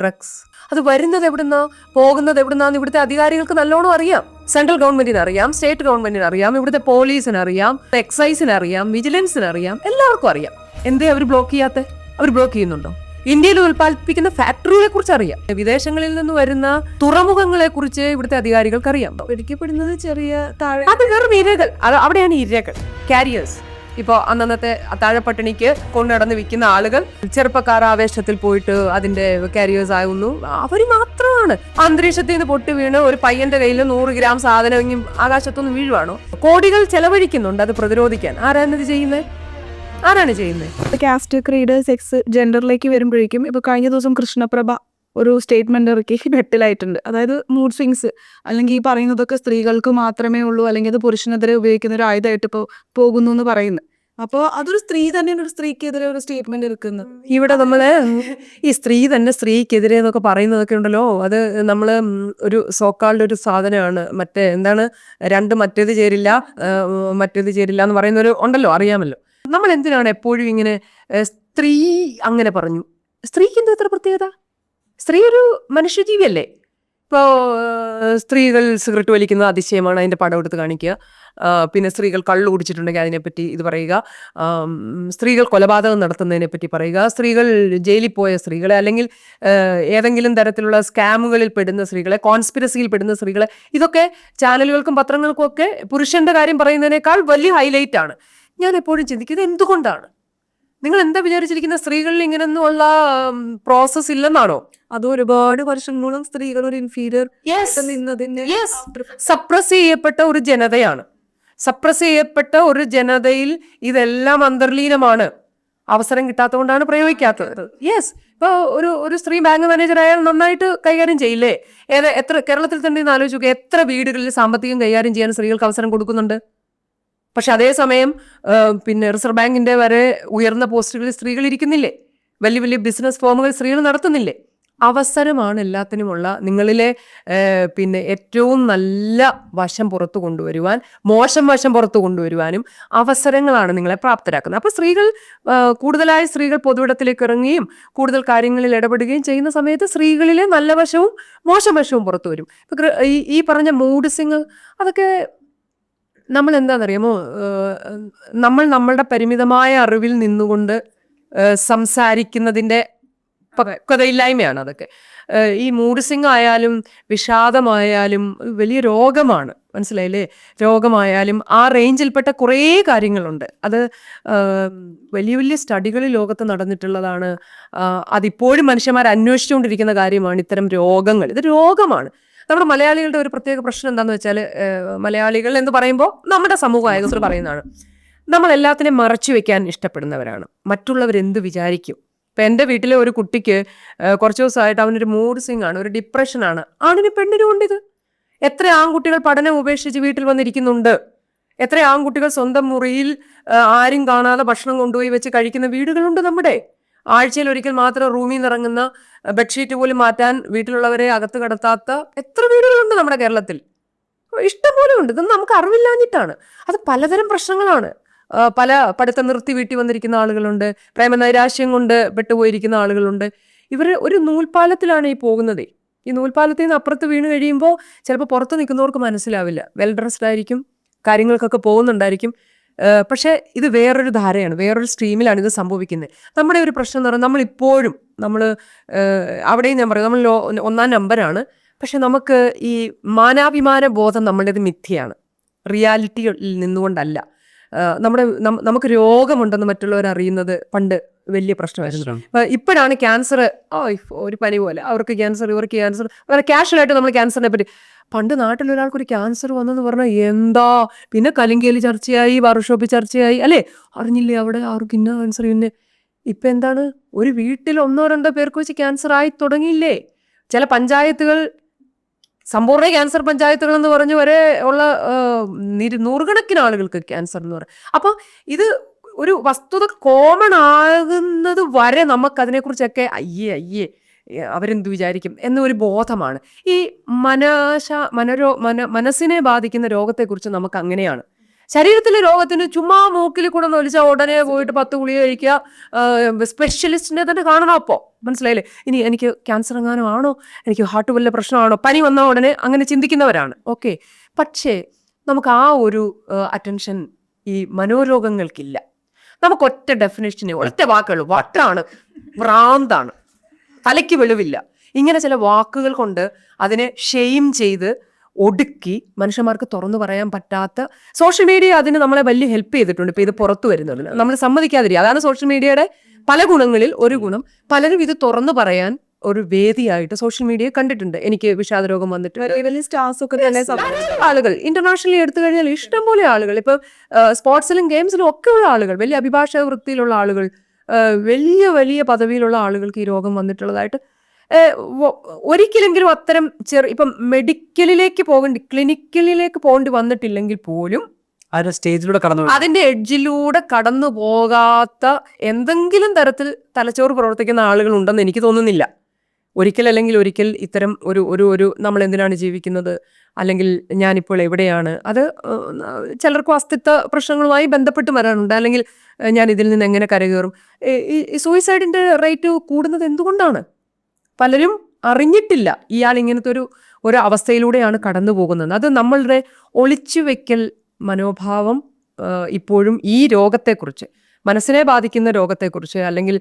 Drugs അത് വരുന്നത് എവിടുന്നാ? പോകുന്നത് എവിടുന്നാന്ന് ഇവിടുത്തെ അധികാരികൾക്ക് നല്ലോണം അറിയാം. സെൻട്രൽ ഗവൺമെന്റിന് അറിയാം സ്റ്റേറ്റ് ഗവൺമെന്റിന് അറിയാം ഇവിടുത്തെ പോലീസിന് അറിയാം എക്സൈസിന് അറിയാം വിജിലൻസിന് അറിയാം എല്ലാവർക്കും അറിയാം. എന്തേ അവർ ബ്ലോക്ക് ചെയ്യാത്ത? അവർ ബ്ലോക്ക് ചെയ്യുന്നുണ്ടോ? ഇന്ത്യയിൽ ഉൽപ്പാദിപ്പിക്കുന്ന ഫാക്ടറികളെ കുറിച്ച് അറിയാം. വിദേശങ്ങളിൽ നിന്ന് വരുന്ന തുറമുഖങ്ങളെ കുറിച്ച് ഇവിടുത്തെ അധികാരികൾക്ക് അറിയാം. പിടിക്കപ്പെടുന്നത് ചെറിയ താഴെ അത് വെറും ഇരകൾ. അവിടെയാണ് ഇരകൾ. കാരിയേഴ്സ് ഇപ്പോൾ അന്നന്നത്തെ താഴെപ്പട്ടിണിക്ക് കൊണ്ടുനടന്ന് വിൽക്കുന്ന ആളുകൾ ചെറുപ്പക്കാർ ആവേശത്തിൽ പോയിട്ട് അതിന്റെ കാരിയേഴ്സ് ആകുന്നു അവർ മാത്രമാണ്. അന്തരീക്ഷത്തിൽ നിന്ന് പൊട്ടി വീണ് ഒരു പയ്യന്റെ കയ്യിൽ നൂറ് ഗ്രാം സാധനം ഇങ്ങനെ ആകാശത്തുനിന്ന് വീഴുവാണോ? കോടികൾ ചെലവഴിക്കുന്നുണ്ട് അത് പ്രതിരോധിക്കാൻ. ആരാണ് ഇത് ചെയ്യുന്നത് ആരാണ് ചെയ്യുന്നത് കാസ്റ്റ് ക്രീഡ് സെക്സ് ജെൻഡറിലേക്ക് വരുമ്പോഴേക്കും ഇപ്പൊ കഴിഞ്ഞ ദിവസം കൃഷ്ണപ്രഭ ഒരു സ്റ്റേറ്റ്മെന്റ് ഇറക്കി വെട്ടിലായിട്ടുണ്ട് അതായത് മൂഡ് സ്വിങ്സ് അല്ലെങ്കിൽ ഈ പറയുന്നതൊക്കെ സ്ത്രീകൾക്ക് മാത്രമേ ഉള്ളൂ അല്ലെങ്കിൽ അത് പുരുഷനെതിരെ ഉപയോഗിക്കുന്ന ഒരു ആയുധമായിട്ട് ഇപ്പോൾ പോകുന്നു എന്ന് പറയുന്നു. അപ്പോൾ അതൊരു സ്ത്രീ തന്നെയാണ് ഒരു സ്ത്രീക്കെതിരെ ഒരു സ്റ്റേറ്റ്മെന്റ് എടുക്കുന്നത് ഇവിടെ നമ്മൾ ഈ സ്ത്രീ തന്നെ സ്ത്രീക്കെതിരെ എന്നൊക്കെ പറയുന്നതൊക്കെ ഉണ്ടല്ലോ. അത് നമ്മൾ ഒരു സോക്കാളുടെ ഒരു സാധനമാണ്. മറ്റേ എന്താണ്? രണ്ട് മറ്റേത് ചേരില്ല മറ്റേത് ചേരില്ല എന്ന് പറയുന്ന ഒരു ഉണ്ടല്ലോ അറിയാമല്ലോ. നമ്മൾ എന്തിനാണ് എപ്പോഴും ഇങ്ങനെ സ്ത്രീ അങ്ങനെ പറഞ്ഞു? സ്ത്രീക്ക് എന്താ എത്ര പ്രത്യേകത? സ്ത്രീ ഒരു മനുഷ്യജീവിയല്ലേ? ഇപ്പോൾ സ്ത്രീകൾ സിഗരറ്റ് വലിക്കുന്നത് അതിശയമാണ് അതിന്റെ പടം എടുത്ത് കാണിക്കുക. പിന്നെ സ്ത്രീകൾ കള്ളു കുടിച്ചിട്ടുണ്ടെങ്കിൽ അതിനെപ്പറ്റി ഇത് പറയുക. സ്ത്രീകൾ കൊലപാതകം നടത്തുന്നതിനെ പറ്റി പറയുക. സ്ത്രീകൾ ജയിലിൽ പോയ സ്ത്രീകളെ അല്ലെങ്കിൽ ഏതെങ്കിലും തരത്തിലുള്ള സ്കാമുകളിൽ പെടുന്ന സ്ത്രീകളെ കോൺസ്പിരസിയിൽ പെടുന്ന സ്ത്രീകളെ ഇതൊക്കെ ചാനലുകൾക്കും പത്രങ്ങൾക്കും ഒക്കെ പുരുഷന്റെ കാര്യം പറയുന്നതിനേക്കാൾ വലിയ ഹൈലൈറ്റ് ആണ്. ഞാൻ എപ്പോഴും ചിന്തിക്കുന്നത് എന്തുകൊണ്ടാണ്? നിങ്ങൾ എന്താ വിചാരിച്ചിരിക്കുന്ന സ്ത്രീകളിൽ ഇങ്ങനെയൊന്നുമുള്ള പ്രോസസ് ഇല്ലെന്നാണോ? അത് ഒരുപാട് വർഷങ്ങളോളം സ്ത്രീകൾ ഒരു ഇൻഫീരിയർ നിന്നതിന്റെ സപ്രസ് ചെയ്യപ്പെട്ട ഒരു ജനതയാണ്. സപ്രസ് ചെയ്യപ്പെട്ട ഒരു ജനതയിൽ ഇതെല്ലാം അന്തർലീനമാണ്. അവസരം കിട്ടാത്തതുകൊണ്ടാണ് പ്രയോഗിക്കാത്തത്. യെസ് ഇപ്പൊ ഒരു ഒരു സ്ത്രീ ബാങ്ക് മാനേജർ ആയാൽ നന്നായിട്ട് കൈകാര്യം ചെയ്യില്ലേ? ഏത് എത്ര കേരളത്തിൽ തന്നെ ഇന്ന് ആലോചിക്കുക എത്ര വീടുകളിൽ സാമ്പത്തികം കൈകാര്യം ചെയ്യാൻ സ്ത്രീകൾക്ക് അവസരം കൊടുക്കുന്നുണ്ട്? പക്ഷെ അതേസമയം പിന്നെ റിസർവ് ബാങ്കിന്റെ വരെ ഉയർന്ന പോസ്റ്റുകളിൽ സ്ത്രീകൾ ഇരിക്കുന്നില്ലേ? വലിയ വലിയ ബിസിനസ് ഫോമുകൾ സ്ത്രീകൾ നടത്തുന്നില്ലേ? അവസരമാണ് എല്ലാത്തിനുമുള്ള നിങ്ങളിലെ പിന്നെ ഏറ്റവും നല്ല വശം പുറത്തു കൊണ്ടുവരുവാൻ മോശം വശം പുറത്തു കൊണ്ടുവരുവാനും അവസരങ്ങളാണ് നിങ്ങളെ പ്രാപ്തരാക്കുന്നത്. അപ്പോൾ സ്ത്രീകൾ കൂടുതലായി സ്ത്രീകൾ പൊതുവിടത്തിലേക്ക് ഇറങ്ങുകയും കൂടുതൽ കാര്യങ്ങളിൽ ഇടപെടുകയും ചെയ്യുന്ന സമയത്ത് സ്ത്രീകളിലെ നല്ല വശവും മോശം വശവും പുറത്തു വരും. ഈ ഈ പറഞ്ഞ മൂഡ്സിങ് അതൊക്കെ നമ്മൾ എന്താണെന്നറിയാമോ നമ്മൾ നമ്മളുടെ പരിമിതമായ അറിവിൽ നിന്നുകൊണ്ട് സംസാരിക്കുന്നതിന്റെ പക്വതയില്ലായ്മയാണ് അതൊക്കെ. ഈ മൂഡ് സിംഗ് ആയാലും വിഷാദമായാലും വലിയ രോഗമാണ്. മനസ്സിലായില്ലേ? രോഗമായാലും ആ റേഞ്ചിൽപ്പെട്ട കുറേ കാര്യങ്ങളുണ്ട്. അത് വലിയ വലിയ സ്റ്റഡികൾ ലോകത്ത് നടന്നിട്ടുള്ളതാണ്. അതിപ്പോഴും മനുഷ്യന്മാർ അന്വേഷിച്ചുകൊണ്ടിരിക്കുന്ന കാര്യമാണ് ഇത്തരം രോഗങ്ങൾ. ഇത് രോഗമാണ്. നമ്മുടെ മലയാളികളുടെ ഒരു പ്രത്യേക പ്രശ്നം എന്താന്ന് വെച്ചാൽ മലയാളികൾ എന്ന് പറയുമ്പോൾ നമ്മുടെ സമൂഹം ആയതുകൊണ്ട് പറയുന്നതാണ്. നമ്മൾ എല്ലാത്തിനെയും മറച്ചു വെക്കാൻ ഇഷ്ടപ്പെടുന്നവരാണ്. മറ്റുള്ളവരെന്ത് വിചാരിക്കും? ഇപ്പം എന്റെ വീട്ടിലെ ഒരു കുട്ടിക്ക് കുറച്ച് ദിവസമായിട്ട് അവനൊരു മൂഡ് സ്വിങ് ആണ് ഒരു ഡിപ്രഷനാണ് ആണിന് പെണ്ണിനും ഉണ്ട് ഇത് എത്ര ആൺകുട്ടികൾ പഠനം ഉപേക്ഷിച്ച് വീട്ടിൽ വന്നിരിക്കുന്നുണ്ട്? എത്ര ആൺകുട്ടികൾ സ്വന്തം മുറിയിൽ ആരും കാണാതെ ഭക്ഷണം കൊണ്ടുപോയി വെച്ച് കഴിക്കുന്ന വീടുകളുണ്ട് നമ്മുടെ? ആഴ്ചയിൽ ഒരിക്കൽ മാത്രം റൂമിൽ നിന്ന് ഇറങ്ങുന്ന ബെഡ്ഷീറ്റ് പോലും മാറ്റാൻ വീട്ടിലുള്ളവരെ അകത്ത് കടത്താത്ത എത്ര വീടുകളുണ്ട് നമ്മുടെ കേരളത്തിൽ? ഇഷ്ടം പോലെ ഉണ്ട്. ഇതൊന്നും നമുക്ക് അറിവില്ലാഞ്ഞിട്ടാണ്. അത് പലതരം പ്രശ്നങ്ങളാണ്. പല പഠിത്തം നിർത്തി വീട്ടി വന്നിരിക്കുന്ന ആളുകളുണ്ട് പ്രേമനൈരാശ്യം കൊണ്ട് പെട്ടുപോയിരിക്കുന്ന ആളുകളുണ്ട്. ഇവർ ഒരു നൂൽപാലത്തിലാണ് ഈ പോകുന്നത്. ഈ നൂൽപാലത്തിൽ നിന്ന് അപ്പുറത്ത് വീണ് കഴിയുമ്പോൾ ചിലപ്പോൾ പുറത്ത് നിൽക്കുന്നവർക്ക് മനസ്സിലാവില്ല. വെൽ ഡ്രസ്ഡ് ആയിരിക്കും കാര്യങ്ങൾക്കൊക്കെ പോകുന്നുണ്ടായിരിക്കും. പക്ഷേ ഇത് വേറൊരു ധാരയാണ് വേറൊരു സ്ട്രീമിലാണ് ഇത് സംഭവിക്കുന്നത്. നമ്മുടെ ഒരു പ്രശ്നം എന്ന് പറഞ്ഞാൽ നമ്മളിപ്പോഴും നമ്മൾ അവിടെയും ഞാൻ പറയും നമ്മൾ ഒന്നാം നമ്പറാണ് പക്ഷെ നമുക്ക് ഈ മാനാഭിമാന ബോധം നമ്മളുടേത് മിഥ്യയാണ്. റിയാലിറ്റിയിൽ നിന്നുകൊണ്ടല്ല. നമ്മുടെ നമുക്ക് രോഗമുണ്ടെന്ന് മറ്റുള്ളവർ അറിയുന്നത് പണ്ട് വലിയ പ്രശ്നമായിരുന്നു. ഇപ്പോഴാണ് ക്യാൻസർ ഓ ഒരു പനി പോലെ. അവർക്ക് ക്യാൻസർ ഇവർക്ക് ക്യാൻസർ. വളരെ കാഷ്വലായിട്ട് നമ്മൾ ക്യാൻസറിനെ പറ്റി. പണ്ട് നാട്ടിൽ ഒരാൾക്ക് ഒരു ക്യാൻസർ വന്നെന്ന് പറഞ്ഞാൽ എന്താ? പിന്നെ കലിങ്കേലി ചർച്ചയായി വർക്ക്ഷോപ്പിൽ ചർച്ചയായി അല്ലേ? അറിഞ്ഞില്ലേ അവിടെ അവർക്ക് ഇന്ന ക്യാൻസർ പിന്നെ ഇപ്പൊ എന്താണ്? ഒരു വീട്ടിൽ ഒന്നോ രണ്ടോ പേർക്ക് വെച്ച് ക്യാൻസർ ആയി തുടങ്ങിയില്ലേ? ചില പഞ്ചായത്തുകൾ സമ്പൂർണ ക്യാൻസർ പഞ്ചായത്തുകൾ എന്ന് പറഞ്ഞു വരെ ഉള്ള നൂറുകണക്കിന് ആളുകൾക്ക് ക്യാൻസർ എന്ന് പറയും. അപ്പോൾ ഇത് ഒരു വസ്തുത കോമൺ ആകുന്നത് വരെ നമുക്ക് നമുക്കതിനെക്കുറിച്ചൊക്കെ അയ്യേ അയ്യേ അവരെന്ത് വിചാരിക്കും എന്നൊരു ബോധമാണ്. ഈ മനശ മനരോ മന മനസ്സിനെ ബാധിക്കുന്ന രോഗത്തെക്കുറിച്ച് നമുക്ക് അങ്ങനെയാണ് ശരീരത്തിലെ രോഗത്തിന് ചുമ്മാ മൂക്കിൽ കൂടെ ഒന്ന് ഒലിച്ചാൽ ഉടനെ പോയിട്ട് പത്ത് ഗുളിക കഴിക്കുക. സ്പെഷ്യലിസ്റ്റിനെ തന്നെ കാണണം അപ്പോൾ മനസ്സിലായില്ലേ? ഇനി എനിക്ക് ക്യാൻസർ എങ്ങാനും ആണോ? എനിക്ക് ഹാർട്ട് വല്ല പ്രശ്നമാണോ? പനി വന്ന ഉടനെ അങ്ങനെ ചിന്തിക്കുന്നവരാണ്. ഓക്കെ പക്ഷേ നമുക്ക് ആ ഒരു അറ്റൻഷൻ ഈ മനോരോഗങ്ങൾക്കില്ല. നമുക്ക് ഒറ്റ ഡെഫിനേഷന് ഒറ്റ വാക്കുള്ളൂ വട്ടാണ് ഭ്രാന്താണ് തലയ്ക്ക് വെളിവില്ല. ഇങ്ങനെ ചില വാക്കുകൾ കൊണ്ട് അതിനെ ഷെയിം ചെയ്ത് ഒടുക്കി മനുഷ്യന്മാർക്ക് തുറന്നു പറയാൻ പറ്റാത്ത സോഷ്യൽ മീഡിയ അതിന് നമ്മളെ വലിയ ഹെൽപ്പ് ചെയ്തിട്ടുണ്ട്. ഇപ്പൊ ഇത് പുറത്തു വരുന്നുണ്ട്. നമ്മൾ സമ്മതിക്കാതിരിക്കുക. അതാണ് സോഷ്യൽ മീഡിയയുടെ പല ഗുണങ്ങളിൽ ഒരു ഗുണം. പലരും ഇത് തുറന്നു പറയാൻ ഒരു വേദിയായിട്ട് സോഷ്യൽ മീഡിയ കണ്ടിട്ടുണ്ട്. എനിക്ക് വിഷാദ രോഗം വന്നിട്ട് വലിയ സ്റ്റാർസ് ഒക്കെ തന്നെ ആളുകൾ ഇന്റർനാഷണലി എടുത്തു കഴിഞ്ഞാൽ ഇഷ്ടംപോലെ ആളുകൾ. ഇപ്പൊ സ്പോർട്സിലും ഗെയിംസിലും ഒക്കെ ഉള്ള ആളുകൾ വലിയ അഭിഭാഷക വൃത്തിയിലുള്ള ആളുകൾ വലിയ വലിയ പദവിയിലുള്ള ആളുകൾക്ക് ഈ രോഗം വന്നിട്ടുള്ളതായിട്ട് ഒരിക്കലെങ്കിലും അത്തരം ചെറു ഇപ്പം മെഡിക്കലിലേക്ക് പോകേണ്ടി ക്ലിനിക്കലിലേക്ക് പോകേണ്ടി വന്നിട്ടില്ലെങ്കിൽ പോലും ആ സ്റ്റേജിലൂടെ കടന്നു അതിന്റെ എഡ്ജിലൂടെ കടന്നു പോകാത്ത എന്തെങ്കിലും തരത്തിൽ തലച്ചോറ് പ്രവർത്തിക്കുന്ന ആളുകൾ ഉണ്ടെന്ന് എനിക്ക് തോന്നുന്നില്ല. ഒരിക്കൽ അല്ലെങ്കിൽ ഒരിക്കൽ ഇത്തരം ഒരു ഒരു ഒരു നമ്മൾ എന്തിനാണ് ജീവിക്കുന്നത്? അല്ലെങ്കിൽ ഞാനിപ്പോൾ എവിടെയാണ്? അത് ചിലർക്കും അസ്തിത്വ പ്രശ്നങ്ങളുമായി ബന്ധപ്പെട്ട് വരാനുണ്ട്. അല്ലെങ്കിൽ ഞാൻ ഇതിൽ നിന്ന് എങ്ങനെ കരകയറും? ഈ- സൂയിസൈഡിന്റെ റേറ്റ് കൂടുന്നത് എന്തുകൊണ്ടാണ്? പലരും അറിഞ്ഞിട്ടില്ല ഇയാൾ ഇങ്ങനത്തെ ഒരു ഒരു അവസ്ഥയിലൂടെയാണ് കടന്നു പോകുന്നത്. അത് നമ്മളുടെ ഒളിച്ചു വെക്കൽ മനോഭാവം ഇപ്പോഴും ഈ രോഗത്തെക്കുറിച്ച് മനസ്സിനെ ബാധിക്കുന്ന രോഗത്തെക്കുറിച്ച് അല്ലെങ്കിൽ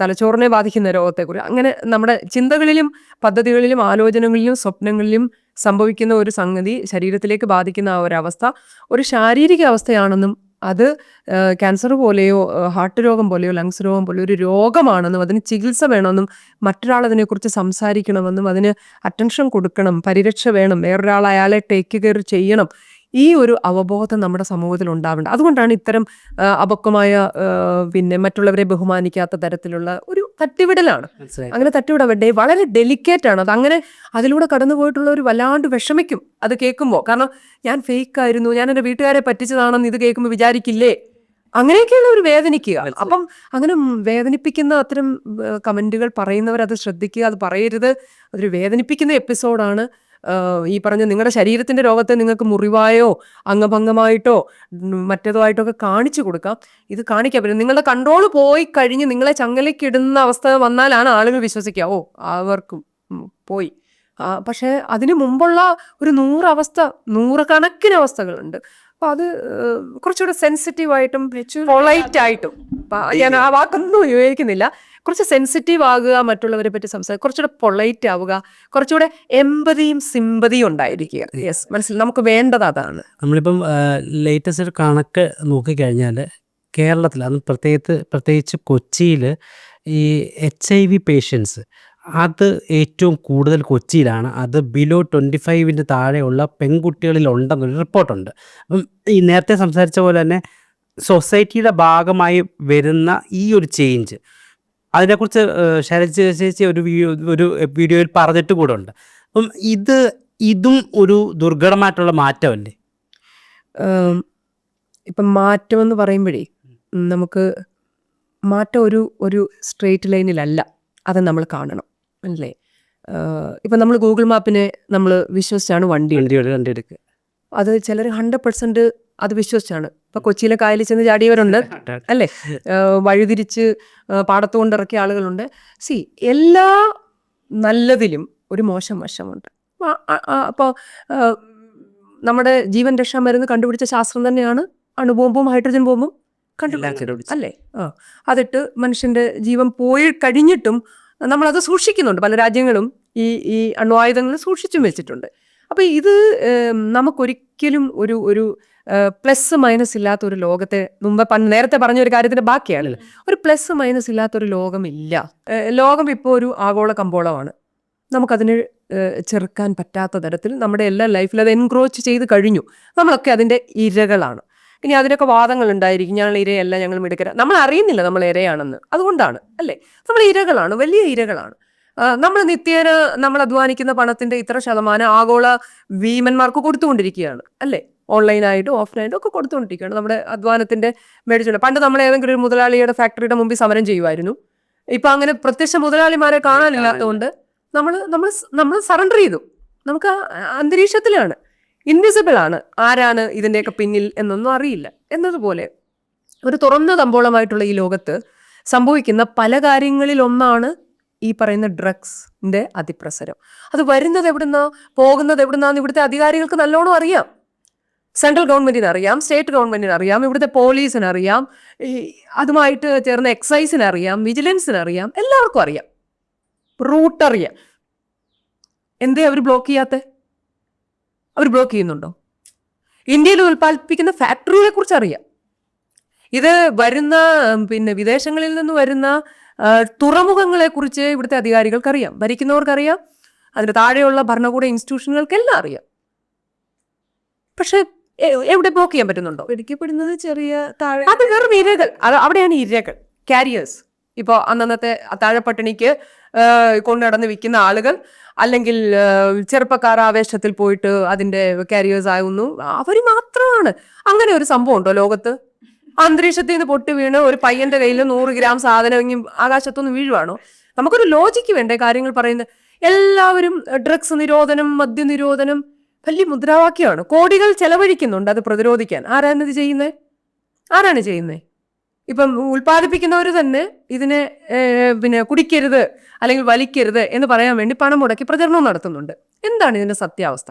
തലച്ചോറിനെ ബാധിക്കുന്ന രോഗത്തെക്കുറിച്ച് അങ്ങനെ നമ്മുടെ ചിന്തകളിലും പദ്ധതികളിലും ആലോചനകളിലും സ്വപ്നങ്ങളിലും സംഭവിക്കുന്ന ഒരു സംഗതി ശരീരത്തിലേക്ക് ബാധിക്കുന്ന ആ ഒരു അവസ്ഥ ഒരു ശാരീരിക അവസ്ഥയാണെന്നും അത് ക്യാൻസർ പോലെയോ ഹാർട്ട് രോഗം പോലെയോ ലങ്സ് രോഗം പോലെയോ ഒരു രോഗമാണെന്നും അതിന് ചികിത്സ വേണമെന്നും മറ്റൊരാൾ അതിനെക്കുറിച്ച് സംസാരിക്കണമെന്നും അതിന് അറ്റൻഷൻ കൊടുക്കണം പരിരക്ഷ വേണം വേറൊരാൾ അയാളെ ടേക്ക് കെയർ ചെയ്യണം. ഈ ഒരു അവബോധം നമ്മുടെ സമൂഹത്തിൽ ഉണ്ടാവേണ്ട അതുകൊണ്ടാണ് ഇത്തരം അപക്വമായ പിന്നെ മറ്റുള്ളവരെ ബഹുമാനിക്കാത്ത തരത്തിലുള്ള ഒരു തട്ടിവിടലാണ്. അങ്ങനെ തട്ടിവിടവട്ടെ. വളരെ ഡെലിക്കേറ്റ് ആണ്. അത് അങ്ങനെ അതിലൂടെ കടന്നു ഒരു വല്ലാണ്ട് വിഷമിക്കും. അത് കേൾക്കുമ്പോൾ കാരണം ഞാൻ ഫേക്ക് ആയിരുന്നു. ഞാൻ എന്റെ വീട്ടുകാരെ പറ്റിച്ചതാണെന്ന് ഇത് കേൾക്കുമ്പോൾ വിചാരിക്കില്ലേ? അങ്ങനെയൊക്കെയുള്ള ഒരു വേദനിക്കുക. അപ്പം അങ്ങനെ വേദനിപ്പിക്കുന്ന അത്തരം കമന്റുകൾ പറയുന്നവർ അത് ശ്രദ്ധിക്കുക. അത് പറയരുത്. അതൊരു വേദനിപ്പിക്കുന്ന എപ്പിസോഡാണ് ഈ പറഞ്ഞ നിങ്ങളുടെ ശരീരത്തിന്റെ രോഗത്തെ നിങ്ങൾക്ക് മുറിവായോ അംഗഭംഗമായിട്ടോ മറ്റേതോ ആയിട്ടോ ഒക്കെ കാണിച്ചു കൊടുക്കാം. ഇത് കാണിക്കാൻ പറ്റും നിങ്ങളുടെ കൺട്രോൾ പോയി കഴിഞ്ഞ് നിങ്ങളെ ചങ്ങലയ്ക്കിടുന്ന അവസ്ഥ വന്നാലാണ് ആളുകൾ വിശ്വസിക്കുക. ഓ അവർക്കും പോയി. പക്ഷേ അതിനു മുമ്പുള്ള ഒരു നൂറവസ്ഥ നൂറുകണക്കിന് അവസ്ഥകളുണ്ട്. അപ്പൊ അത് കുറച്ചുകൂടെ സെൻസിറ്റീവ് ആയിട്ടും പൊളൈറ്റ് ആയിട്ടും ഞാൻ ആ വാക്കൊന്നും ഉപയോഗിക്കുന്നില്ല. കുറച്ച് സെൻസിറ്റീവ് ആകുക മറ്റുള്ളവരെ പറ്റി സംസാരിക്കുക കുറച്ചുകൂടെ പൊളൈറ്റ് ആവുക കുറച്ചുകൂടെ എമ്പതിയും സിമ്പതിയും ഉണ്ടായിരിക്കുക. യെസ് മനസ്സിൽ നമുക്ക് വേണ്ടത് അതാണ്. നമ്മളിപ്പം ലേറ്റസ്റ്റ് ഒരു കണക്ക് നോക്കിക്കഴിഞ്ഞാൽ കേരളത്തിൽ അത് പ്രത്യേകിച്ച് പ്രത്യേകിച്ച് കൊച്ചിയിൽ ഈ എച്ച് ഐ വി പേഷ്യൻസ് അത് ഏറ്റവും കൂടുതൽ കൊച്ചിയിലാണ്. അത് ബിലോ ട്വന്റി ഫൈവിന് താഴെയുള്ള പെൺകുട്ടികളിൽ ഉണ്ടെന്നൊരു റിപ്പോർട്ടുണ്ട്. അപ്പം ഈ നേരത്തെ സംസാരിച്ച പോലെ തന്നെ സൊസൈറ്റിയുടെ ഭാഗമായി വരുന്ന ഈ ഒരു ചേഞ്ച് അതിനെക്കുറിച്ച് ശരജ് ചേച്ചി ഒരു വീഡിയോ ഒരു വീഡിയോയിൽ പറഞ്ഞിട്ട് കൂടെ ഉണ്ട്. അപ്പം ഇത് ഇതും ഒരു ദുർഘടമായിട്ടുള്ള മാറ്റമല്ലേ ഇപ്പം മാറ്റമെന്ന് പറയുമ്പോഴേ നമുക്ക് മാറ്റം ഒരു ഒരു സ്ട്രെയിറ്റ് ലൈനിലല്ല. അത് നമ്മൾ കാണണം. അല്ലേ? ഇപ്പം നമ്മൾ ഗൂഗിൾ മാപ്പിനെ നമ്മൾ വിശ്വസിച്ചാണ് വണ്ടി വണ്ടി കണ്ടെടുക്കുക അത് ചിലർ ഹൺഡ്രഡ് പെർസെന്റ് അത് വിശ്വസിച്ചാണ്. ഇപ്പൊ കൊച്ചിയിലെ കായലിൽ ചെന്ന് ചാടിയവരുണ്ട്. അല്ലേ? വഴിതിരിച്ച് പാടത്ത് കൊണ്ടിറക്കിയ ആളുകളുണ്ട്. സി എല്ലാ നല്ലതിലും ഒരു മോശം വശമുണ്ട്. അപ്പോൾ നമ്മുടെ ജീവൻ രക്ഷാ മരുന്ന് കണ്ടുപിടിച്ച ശാസ്ത്രം തന്നെയാണ് അണുബോംബും ഹൈഡ്രജൻ ബോംബും കണ്ടുപിടിച്ചത്. അല്ലേ? ആ അതിട്ട് മനുഷ്യന്റെ ജീവൻ പോയി കഴിഞ്ഞിട്ടും നമ്മളത് സൂക്ഷിക്കുന്നുണ്ട്. പല രാജ്യങ്ങളും ഈ ഈ അണ്വായുധങ്ങൾ സൂക്ഷിച്ചും വെച്ചിട്ടുണ്ട്. അപ്പോൾ ഇത് നമുക്കൊരിക്കലും ഒരു ഒരു പ്ലസ് മൈനസ് ഇല്ലാത്ത ഒരു ലോകത്തെ മുമ്പ് നേരത്തെ പറഞ്ഞ ഒരു കാര്യത്തിന്റെ ബാക്കിയാണല്ലോ. ഒരു പ്ലസ് മൈനസ് ഇല്ലാത്ത ഒരു ലോകമില്ല. ലോകം ഇപ്പോൾ ഒരു ആഗോള കമ്പോളമാണ്. നമുക്കതിന് ചെറുക്കാൻ പറ്റാത്ത തരത്തിൽ നമ്മുടെ എല്ലാ ലൈഫിൽ അത് എൻക്രോച്ച് ചെയ്ത് കഴിഞ്ഞു. നമ്മളൊക്കെ അതിന്റെ ഇരകളാണ്. ഇനി അതിനൊക്കെ വാദങ്ങൾ ഉണ്ടായിരിക്കും ഞങ്ങൾ ഇരയല്ല ഞങ്ങൾ മിടുക്കര. നമ്മൾ അറിയുന്നില്ല നമ്മൾ ഇരയാണെന്ന്. അതുകൊണ്ടാണ് അല്ലേ? നമ്മൾ ഇരകളാണ് വലിയ ഇരകളാണ്. നമ്മൾ നിത്യേന നമ്മൾ അധ്വാനിക്കുന്ന പണത്തിന്റെ ഇത്ര ശതമാനം ആഗോള ഭീമന്മാർക്ക് കൊടുത്തുകൊണ്ടിരിക്കുകയാണ് അല്ലേ? ഓൺലൈനായിട്ടും ഓഫ്ലൈനായിട്ടും ഒക്കെ കൊടുത്തുകൊണ്ടിരിക്കുകയാണ് നമ്മുടെ അധ്വാനത്തിന്റെ മേടിച്ചുകൊണ്ട് പണ്ട് നമ്മൾ ഏതെങ്കിലും ഒരു മുതലാളിയുടെ ഫാക്ടറിയുടെ മുമ്പിൽ സമരം ചെയ്യുമായിരുന്നു ഇപ്പം അങ്ങനെ പ്രത്യക്ഷ മുതലാളിമാരെ കാണാനില്ലാത്തതുകൊണ്ട് നമ്മൾ നമ്മൾ നമ്മൾ സറണ്ടർ ചെയ്തു. നമുക്ക് അന്തരീക്ഷത്തിലാണ്. ഇൻവിസിബിൾ ആണ്. ആരാണ് ഇതിന്റെയൊക്കെ പിന്നിൽ എന്നൊന്നും അറിയില്ല. എന്നതുപോലെ ഒരു തുറന്ന തമ്പോളമായിട്ടുള്ള ഈ ലോകത്ത് സംഭവിക്കുന്ന പല കാര്യങ്ങളിൽ ഒന്നാണ് ഈ പറയുന്ന ഡ്രഗ്സിന്റെ അതിപ്രസരം. അത് വരുന്നത് എവിടുന്നാ പോകുന്നത് എവിടുന്നാന്ന് ഇവിടുത്തെ അധികാരികൾക്ക് നല്ലോണം അറിയാം. സെൻട്രൽ ഗവൺമെന്റിന് അറിയാം സ്റ്റേറ്റ് ഗവൺമെന്റിന് അറിയാം ഇവിടുത്തെ പോലീസിന് അറിയാം അതുമായിട്ട് ചേർന്ന എക്സൈസിന് അറിയാം വിജിലൻസിന് അറിയാം എല്ലാവർക്കും അറിയാം. റൂട്ട് അറിയാം. എന്തേ അവർ ബ്ലോക്ക് ചെയ്യാത്ത? അവർ ബ്ലോക്ക് ചെയ്യുന്നുണ്ടോ? ഇന്ത്യയിൽ ഉൽപ്പാദിപ്പിക്കുന്ന ഫാക്ടറികളെ കുറിച്ച് അറിയാം. ഇത് വരുന്ന പിന്നെ വിദേശങ്ങളിൽ നിന്ന് വരുന്ന തുറമുഖങ്ങളെ കുറിച്ച് ഇവിടുത്തെ അധികാരികൾക്കറിയാം ഭരിക്കുന്നവർക്കറിയാം അതിന് താഴെയുള്ള ഭരണകൂട ഇൻസ്റ്റിറ്റ്യൂഷനുകൾക്കെല്ലാം അറിയാം. പക്ഷെ എവിടെ ബ്ലോക്ക് ചെയ്യാൻ പറ്റുന്നുണ്ടോ? പിടിക്കപ്പെടുന്നത് ചെറിയ താഴെ അത് വെറും ഇരകൾ. അവിടെയാണ് ഇരകൾ. കാരിയേഴ്സ് ഇപ്പോൾ അന്നന്നത്തെ താഴെപ്പട്ടിണിക്ക് കൊണ്ടു നടന്ന് വിൽക്കുന്ന ആളുകൾ അല്ലെങ്കിൽ ചെറുപ്പക്കാർ ആവേശത്തിൽ പോയിട്ട് അതിന്റെ കാരിയേഴ്സ് ആകുന്നു അവർ മാത്രമാണ്. അങ്ങനെ ഒരു സംഭവം ഉണ്ടോ ലോകത്ത്? അന്തരീക്ഷത്തിൽ നിന്ന് പൊട്ടി വീണ് ഒരു പയ്യന്റെ കയ്യിൽ നൂറ് ഗ്രാം സാധനം ഇനി ആകാശത്തുനിന്ന് വീഴുവാണോ? നമുക്കൊരു ലോജിക്ക് വേണ്ടേ കാര്യങ്ങൾ പറയുന്നത്? എല്ലാവരും ഡ്രഗ്സ് നിരോധനം മദ്യനിരോധനം വലിയ മുദ്രാവാക്യമാണ്. കോടികൾ ചെലവഴിക്കുന്നുണ്ട് അത് പ്രതിരോധിക്കാൻ. ആരാണ് ഇത് ചെയ്യുന്നത് ആരാണ് ചെയ്യുന്നത് ഇപ്പം ഉൽപ്പാദിപ്പിക്കുന്നവർ തന്നെ ഇതിനെ പിന്നെ കുടിക്കരുത് അല്ലെങ്കിൽ വലിക്കരുത് എന്ന് പറയാൻ വേണ്ടി പണം മുടക്കി പ്രചരണം നടത്തുന്നുണ്ട്. എന്താണ് ഇതിന്റെ സത്യാവസ്ഥ?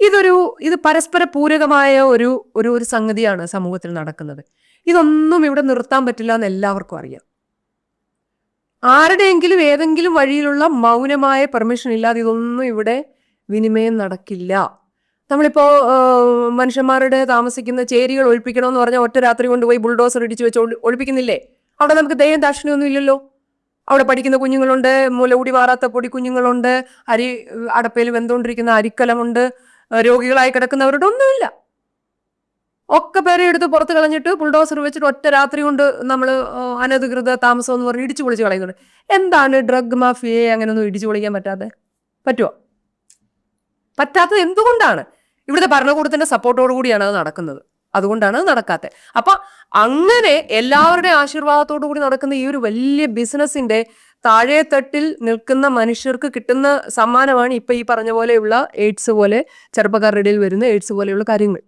ഇതൊരു ഇത് പരസ്പര പൂരകമായ ഒരു ഒരു ഒരു സംഗതിയാണ് സമൂഹത്തിൽ നടക്കുന്നത്. ഇതൊന്നും ഇവിടെ നിർത്താൻ പറ്റില്ല എന്ന് എല്ലാവർക്കും അറിയാം. ആരുടെയെങ്കിലും ഏതെങ്കിലും വഴിയിലുള്ള മൗനമായ പെർമിഷൻ ഇല്ലാതെ ഇതൊന്നും ഇവിടെ വിനിമയം നടക്കില്ല. നമ്മളിപ്പോ മനുഷ്യന്മാരുടെ താമസിക്കുന്ന ചേരികൾ ഒഴിപ്പിക്കണം എന്ന് പറഞ്ഞാൽ ഒറ്റ രാത്രി കൊണ്ടുപോയി ബുൾഡോസർ ഇടിച്ചു വെച്ച് ഒഴിപ്പിക്കുന്നില്ലേ അവിടെ നമുക്ക് ദയം ദാക്ഷിണ്യൊന്നും ഇല്ലല്ലോ അവിടെ പഠിക്കുന്ന കുഞ്ഞുങ്ങളുണ്ട് മുലകൂടി വാറാത്ത പൊടി കുഞ്ഞുങ്ങളുണ്ട് അരി അടപ്പയിൽ വെന്തുകൊണ്ടിരിക്കുന്ന അരിക്കലമുണ്ട് രോഗികളായി കിടക്കുന്നവരുടെ ഒന്നുമില്ല. ഒക്കെ പേരെ എടുത്ത് പുറത്ത് കളഞ്ഞിട്ട് ബുൾഡോസർ വെച്ചിട്ട് ഒറ്റ രാത്രി കൊണ്ട് നമ്മൾ അനധികൃത താമസം എന്ന് പറഞ്ഞ് ഇടിച്ചു പൊളിച്ച് കളയുന്നുണ്ട്. എന്താണ് ഡ്രഗ് മാഫിയയെ അങ്ങനെയൊന്നും ഇടിച്ചു പൊളിക്കാൻ പറ്റാതെ പറ്റുമോ പറ്റാത്തത് എന്തുകൊണ്ടാണ്? ഇവിടുത്തെ ഭരണകൂടത്തിന്റെ സപ്പോർട്ടോടു കൂടിയാണ് അത് നടക്കുന്നത്. അതുകൊണ്ടാണ് അത് നടക്കാത്തത് അപ്പൊ അങ്ങനെ എല്ലാവരുടെയും ആശീർവാദത്തോടു കൂടി നടക്കുന്ന ഈ ഒരു വലിയ ബിസിനസിന്റെ താഴെ തട്ടിൽ നിൽക്കുന്ന മനുഷ്യർക്ക് കിട്ടുന്ന സമ്മാനമാണ് ഇപ്പൊ ഈ പറഞ്ഞ പോലെയുള്ള എയ്ഡ്സ് പോലെ ചെറുപ്പക്കാരുടെ ഇടയിൽ വരുന്ന എയ്ഡ്സ് പോലെയുള്ള കാര്യങ്ങൾ.